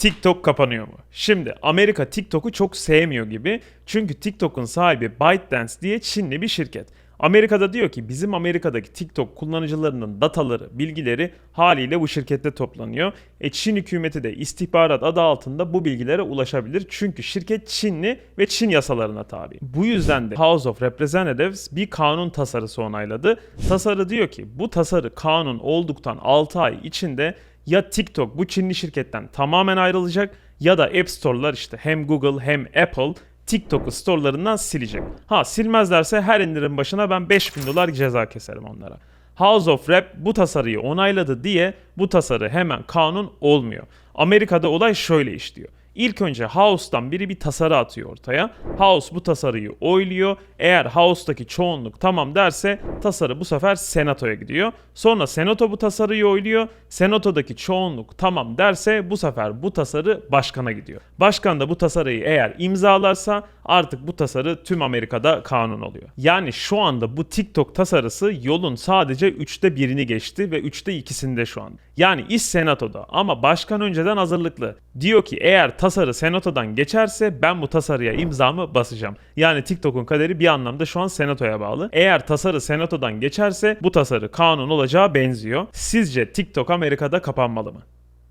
TikTok kapanıyor mu? Şimdi Amerika TikTok'u çok sevmiyor gibi. Çünkü TikTok'un sahibi ByteDance diye Çinli bir şirket. Amerika'da diyor ki bizim Amerika'daki TikTok kullanıcılarının dataları, bilgileri haliyle bu şirkette toplanıyor. E Çin hükümeti de istihbarat adı altında bu bilgilere ulaşabilir. Çünkü şirket Çinli ve Çin yasalarına tabi. Bu yüzden de House of Representatives bir kanun tasarısı onayladı. Tasarı diyor ki bu tasarı kanun olduktan 6 ay içinde ya TikTok bu Çinli şirketten tamamen ayrılacak ya da App Store'lar işte hem Google hem Apple TikTok'u storelarından silecek. Ha silmezlerse her indirim başına ben 5000 dolar ceza keserim onlara. House of Rap bu tasarıyı onayladı diye bu tasarı hemen kanun olmuyor. Amerika'da olay şöyle işliyor. İlk önce House'tan biri bir tasarı atıyor ortaya. House bu tasarıyı oyluyor. Eğer House'taki çoğunluk tamam derse tasarı bu sefer Senato'ya gidiyor. Sonra Senato bu tasarıyı oyluyor. Senato'daki çoğunluk tamam derse bu sefer bu tasarı başkana gidiyor. Başkan da bu tasarıyı eğer imzalarsa artık bu tasarı tüm Amerika'da kanun oluyor. Yani şu anda bu TikTok tasarısı yolun sadece üçte birini geçti ve üçte ikisinde şu an. Yani iş Senato'da ama başkan önceden hazırlıklı. Diyor ki eğer tasarı Senato'dan geçerse ben bu tasarıya imzamı basacağım. Yani TikTok'un kaderi bir anlamda şu an Senato'ya bağlı. Eğer tasarı Senato'dan geçerse bu tasarı kanun olacağı benziyor. Sizce TikTok Amerika'da kapanmalı mı?